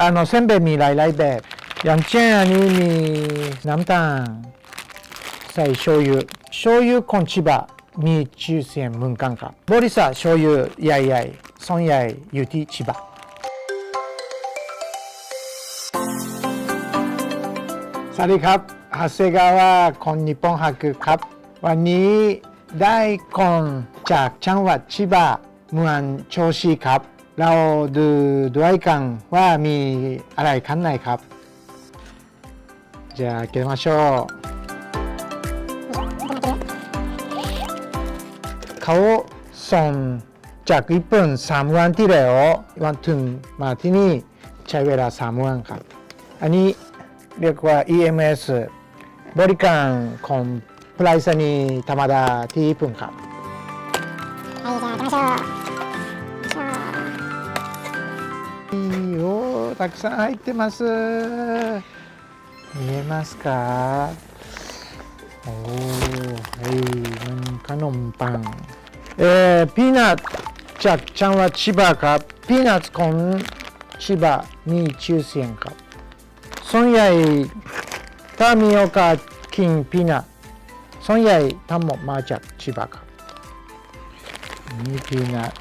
อ่านอเส้นเบมีหลายลๆแบบ อย่างเช่นอันนี้มีน้ำตาลใส่โชยุโชยุคอนชิบะมีชื่อเสียงเมืองกังกะบริษัทโชยุใหญ่ๆส่วนใหญ่อยู่ที่ชิบะสวัสดีครับฮาเซกาวะคนญี่ปุ่นฮักครับ วันนี้ได้คนจากจังหวัดชิบะเมืองโชชิครับ เราดูด้วยกันว่ามีอะไรข้างในครับ じゃあ開けましょうเขาส่งจากญี่ปุ่น3วันที่แล้ววันถึงมาที่นี่ใช้เวลา3วันครับ อันนี้เรียกว่า EMS บริการของปรายศนีย์ธรรมดาที่ญี่ปุ่นครับ はい、じゃあ行きましょう。 たくさん入ってます。見えますか？おおはいなんかのんパンえー、ピーナッツジャックちゃんは千葉か？ピーナッツコン千葉に抽選か？ソンヤイタミオカ金ピーナ。ソンヤイタモマーチャ千葉か。にピーナッツ。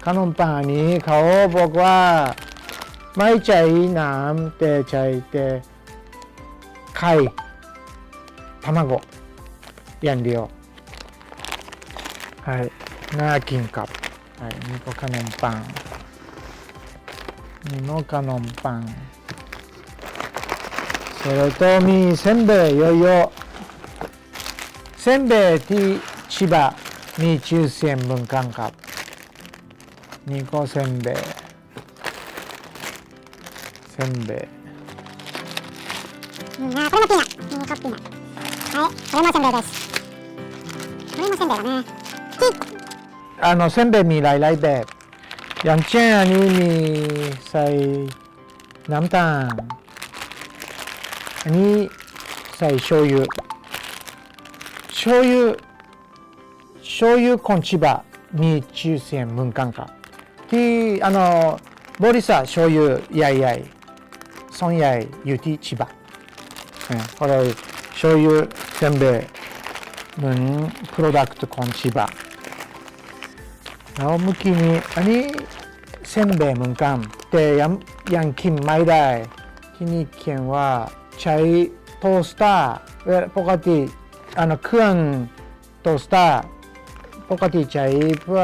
カノンパンに顔僕は。 ไม่ใช่น้ำแต่ใช้แต่ไข่卵อย่างเดียวはいน่ากินครับはいนี่ก็ขนมปังนี่ก็ขนมปังそれとมีเส้นเบยเยอะๆเส้นเบยที่ชิบะมีชื่อเสียงเหมือนกันครับ นี่ก็เส้นเบย せんべい。あ、こ。はい、これもせんべいです。これもせんべいだね。ピッ。あの、せんべい未来来で。ヤンチェンアニー。ミー、サイ、ナムタン。アニー、サイ、醤油。醤油、醤油コんチバ、ミー。チュー。セン、ムンカン。あの、ボリサ、醤油、やいやい。やイ ส่วนใหญ่อยู่ที่ชิบะเนี่ยこれโชยุเส้นเบยเหมือน product ของชิบะ แล้วเมื่อกี้นี้อันนี้เส้นเบยเหมือนกันแต่ยังยังกินไม่ได้ ที่นี่เขียนว่าใช้โทสเตอร์เวลาปกติอ่のเครื่องโทสเตอร์ปกติใช้เพื่อ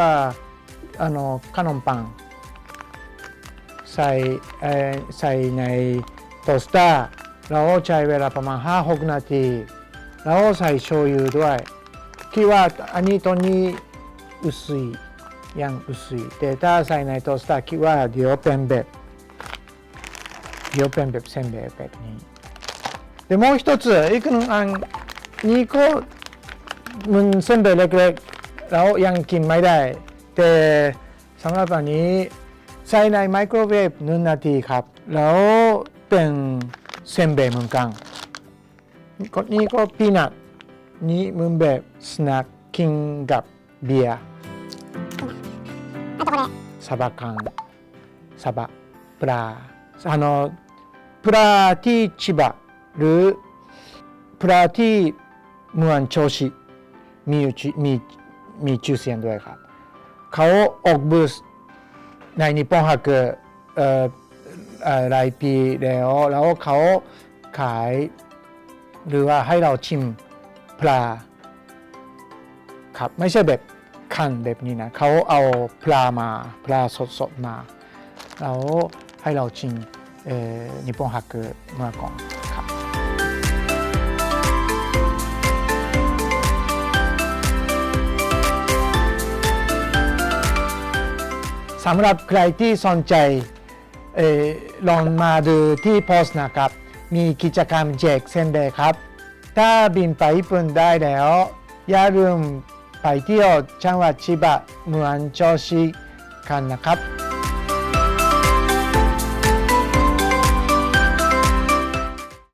อ่のขนมปัง ใส่เอ่อใส่ในโทสเตอร์แล้วใช้เวลาประมาณ 5-6 นาที แล้วใส่โชยุด้วยคิดว่าอันนี้ตอนนี้薄いยัง薄いแต่ถ้าใส่ในโทสเตอร์คิดว่าเดี๋ยวเป็นแบบเดี๋ยวเป็นแบบเส้นแบบแบบนี้ でもう一ついくのあん2個มันเส้นเบยเล็กๆแล้วยังกินไม่ได้ แต่สำหรับอันนี้ ใส่ในไมโครเวฟหนึ่งนาทีครับ แล้วเป็นเส้นเบยเหมือนกันก็นี่ก็ปีนัทนี่เหมือนแบบสแน็คกินกับเบียร์ あとこれ。サバ缶サバปลาあのปลาที่ชิบะหรือปลาที่เมืองโชชิมีอยู่ชื่อมีมีชื่อเสียงด้วยครับ เขาออกบูธ ในนิปปอนฮักเอ่อเอ่อหลายปีแล้วแล้วเขาขายหรือว่าให้เราชิมปลาครับไม่ใช่แบบคันแบบนี้นะเขาเอาปลามาปลาสดๆมาแล้วให้เราชิมเอ่อนิปปอนฮักเมื่อก่อน สำหรับใครที่สนใจออลองมาดูที่โพสนะครับ มีกิจกรรมแจกเส้นเบครับ ถ้าบินไปญี่ปุ่นได้แล้ว อย่าลืมไปเที่ยวจังหวัดชิบะเมืองโชชิกันนะครับ